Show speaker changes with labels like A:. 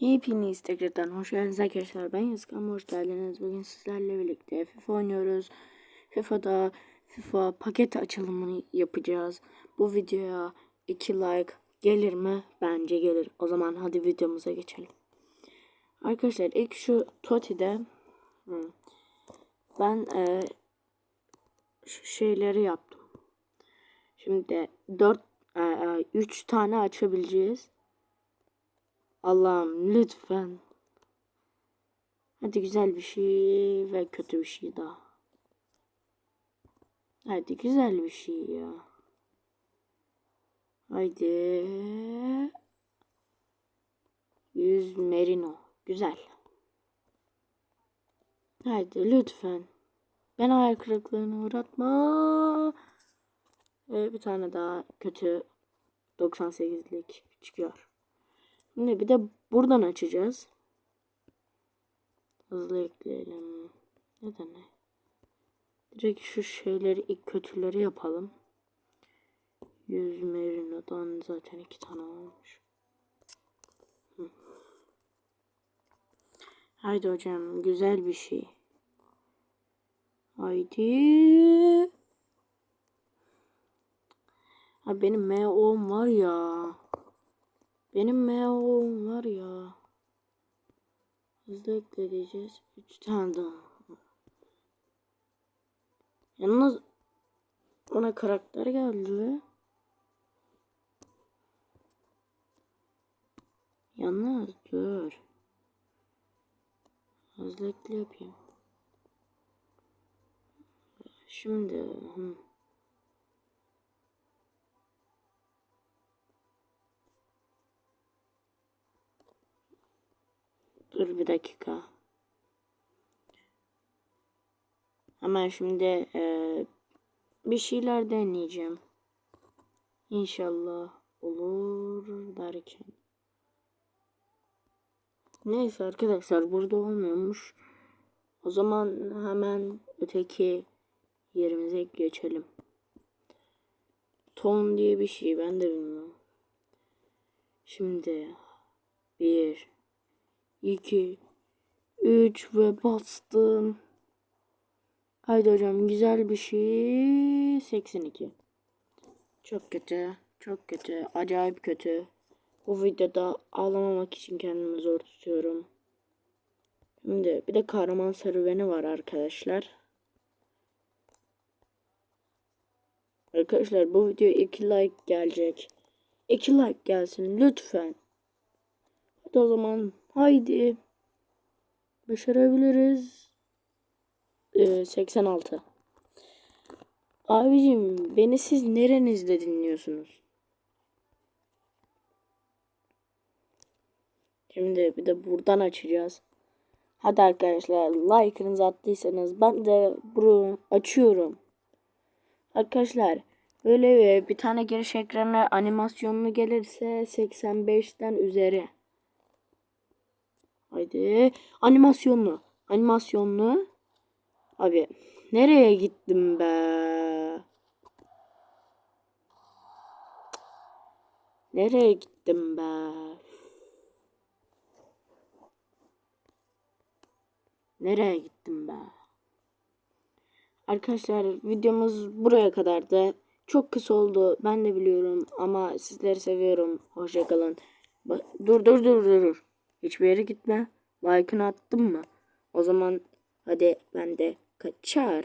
A: Hepiniz tekrardan hoş geldiniz arkadaşlar. Ben Yazkan hoş geldiniz. Bugün sizlerle birlikte FIFA oynuyoruz. FIFA'da FIFA paket açılımını yapacağız. Bu videoya 2 like gelir mi? Bence gelir. O zaman hadi videomuza geçelim. Arkadaşlar ilk şu Toti'de ben e, şu şeyleri yaptım. Şimdi 4 e, 3 tane açabileceğiz. Allah'ım lütfen. Hadi güzel bir şey ve kötü bir şey daha. Hadi güzel bir şey ya. Haydi. Yüz merino. Güzel. Haydi lütfen. Ben hayal kırıklığına uğratma. Ve bir tane daha kötü 98'lik çıkıyor. Şimdi bir de buradan açacağız. Hızlı ekleyelim. Neden ne? Direkt şu şeyleri ilk kötüleri yapalım. 100 merinodan zaten iki tane olmuş. Haydi hocam güzel bir şey. Haydi. Ha benim MO'm var ya. Benim MO'm var ya. Hızlı ekleyeceğiz. 3 tane daha. Yalnız ona karakter geldi. Yalnız dur. Hızlı ekle yapayım. Şimdi hı. Dur bir dakika. Hemen şimdi e, bir şeyler deneyeceğim. İnşallah olur derken. Neyse arkadaşlar burada olmuyormuş. O zaman hemen öteki yerimize geçelim. Ton diye bir şey ben de bilmiyorum. Şimdi bir 2 3 ve bastım. Haydi hocam güzel bir şey. 82. Çok kötü. Çok kötü. Acayip kötü. Bu videoda ağlamamak için kendimi zor tutuyorum. Şimdi bir de kahraman serüveni var arkadaşlar. Arkadaşlar bu video 2 like gelecek. 2 like gelsin lütfen. Hadi o zaman Haydi. Başarabiliriz. Ee, 86. Abicim beni siz nerenizde dinliyorsunuz? Şimdi bir de buradan açacağız. Hadi arkadaşlar like'ınızı attıysanız ben de bunu açıyorum. Arkadaşlar böyle bir tane giriş ekranı animasyonlu gelirse 85'ten üzeri. Haydi. Animasyonlu. Animasyonlu. Abi nereye gittim be? Nereye gittim be? Nereye gittim be? Arkadaşlar videomuz buraya kadardı. Çok kısa oldu. Ben de biliyorum ama sizleri seviyorum. Hoşçakalın. Dur dur dur dur. Hiçbir yere gitme. Like'ını attın mı? O zaman hadi ben de kaçar.